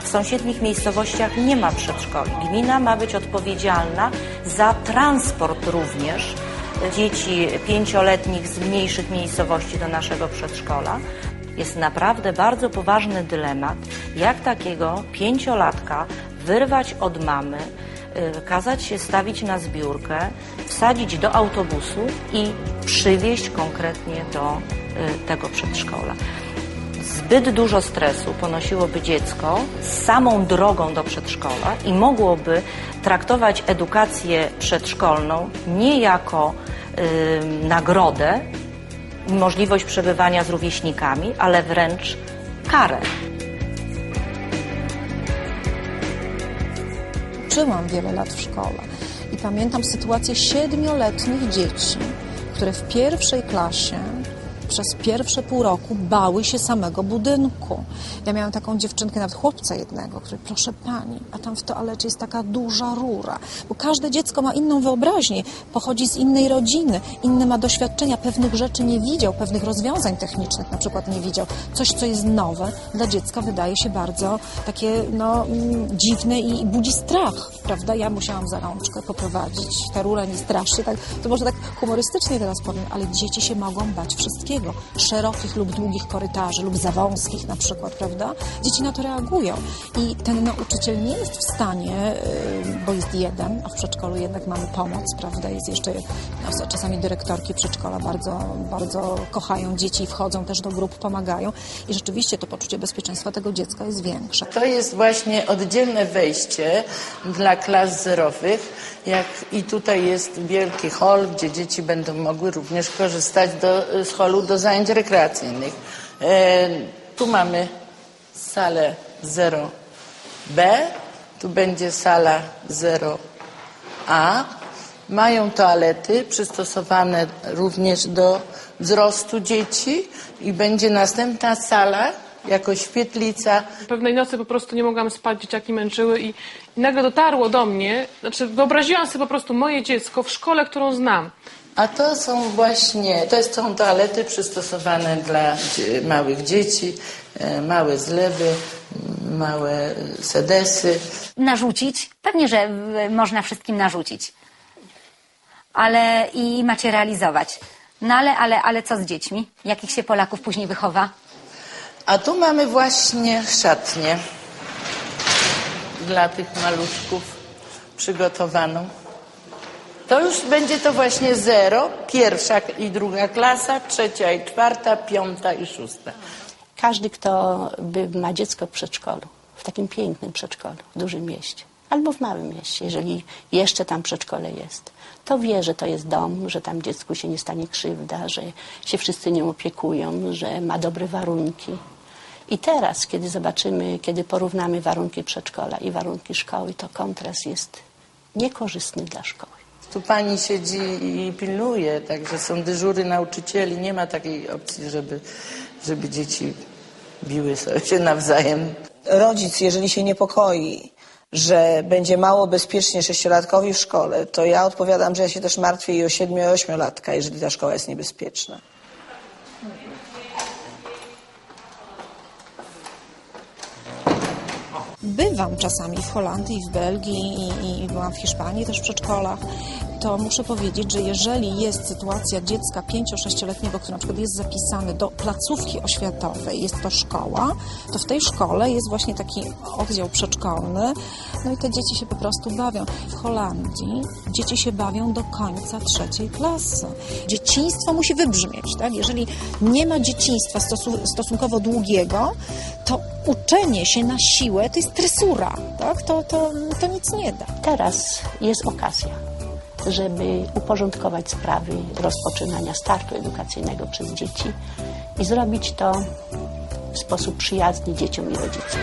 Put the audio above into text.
W sąsiednich miejscowościach nie ma przedszkoli. Gmina ma być odpowiedzialna za transport również dzieci pięcioletnich z mniejszych miejscowości do naszego przedszkola. Jest naprawdę bardzo poważny dylemat, jak takiego pięciolatka wyrwać od mamy, y, kazać się stawić na zbiórkę, wsadzić do autobusu i przywieźć konkretnie do y, tego przedszkola. Zbyt dużo stresu ponosiłoby dziecko z samą drogą do przedszkola i mogłoby traktować edukację przedszkolną nie jako y, nagrodę, możliwość przebywania z rówieśnikami, ale wręcz karę. Uczyłam wiele lat w szkole i pamiętam sytuację siedmioletnich dzieci, które w pierwszej klasie przez pierwsze pół roku bały się samego budynku. Ja miałam taką dziewczynkę, nawet chłopca jednego, który, proszę pani, a tam w toalecie jest taka duża rura, bo każde dziecko ma inną wyobraźnię, pochodzi z innej rodziny, inne ma doświadczenia, pewnych rzeczy nie widział, pewnych rozwiązań technicznych na przykład nie widział. Coś, co jest nowe, dla dziecka wydaje się bardzo takie no, mm, dziwne i budzi strach, prawda? Ja musiałam za rączkę poprowadzić, ta rura nie straszy, tak, to może tak humorystycznie teraz powiem, ale dzieci się mogą bać wszystkiego, szerokich lub długich korytarzy lub za wąskich na przykład, prawda? Dzieci na to reagują i ten nauczyciel nie jest w stanie, y, bo jest jeden, a w przedszkolu jednak mamy pomoc, prawda? Jest jeszcze, no, czasami dyrektorki przedszkola bardzo, bardzo kochają dzieci wchodzą też do grup, pomagają i rzeczywiście to poczucie bezpieczeństwa tego dziecka jest większe. To jest właśnie oddzielne wejście dla klas zerowych. Jak I tutaj jest wielki hol, gdzie dzieci będą mogły również korzystać do, z holu do zajęć rekreacyjnych. E, tu mamy salę 0B, tu będzie sala 0A. Mają toalety przystosowane również do wzrostu dzieci i będzie następna sala jako świetlica. Pewnej nocy po prostu nie mogłam spać, dzieciaki męczyły i, i nagle dotarło do mnie, znaczy wyobraziłam sobie po prostu moje dziecko w szkole, którą znam. A to są właśnie, to jest- są toalety przystosowane dla małych dzieci, e, małe zlewy, małe e, sedesy. narzucić? Pewnie, że można wszystkim narzucić. Ale i macie realizować. No ale, ale, ale co z dziećmi? Jakich się Polaków później wychowa? A tu mamy właśnie szatnię dla tych maluszków przygotowaną. To już będzie to właśnie zero, pierwsza i druga klasa, trzecia i czwarta, piąta i szósta. Każdy, kto ma dziecko w przedszkolu, w takim pięknym przedszkolu, w dużym mieście, albo w małym mieście, jeżeli jeszcze tam przedszkole jest, to wie, że to jest dom, że tam dziecku się nie stanie krzywda, że się wszyscy nią opiekują, że ma dobre warunki. I teraz, kiedy zobaczymy, kiedy porównamy warunki przedszkola i warunki szkoły, to kontrast jest niekorzystny dla szkoły. Tu pani siedzi i pilnuje, także są dyżury nauczycieli. Nie ma takiej opcji, żeby, żeby dzieci biły sobie się nawzajem. rodzic, jeżeli się niepokoi, że będzie mało bezpiecznie sześciolatkowi w szkole, to ja odpowiadam, że ja się też martwię i o siedmiu, i ośmiolatka, jeżeli ta szkoła jest niebezpieczna. Bywam czasami w Holandii, w Belgii i, i byłam w Hiszpanii też w przedszkolach. To muszę powiedzieć, że jeżeli jest sytuacja dziecka 5-6-letniego, który na przykład jest zapisany do placówki oświatowej, jest to szkoła, to w tej szkole jest właśnie taki oddział przedszkolny, no i te dzieci się po prostu bawią. W Holandii dzieci się bawią do końca trzeciej klasy. Dzieciństwo musi wybrzmieć, tak? Jeżeli nie ma dzieciństwa stosu- stosunkowo długiego, to uczenie się na siłę to jest tresura, tak? To, to, to nic nie da. Teraz jest okazja, żeby uporządkować sprawy rozpoczynania startu edukacyjnego przez dzieci i zrobić to w sposób przyjazny dzieciom i rodzicom.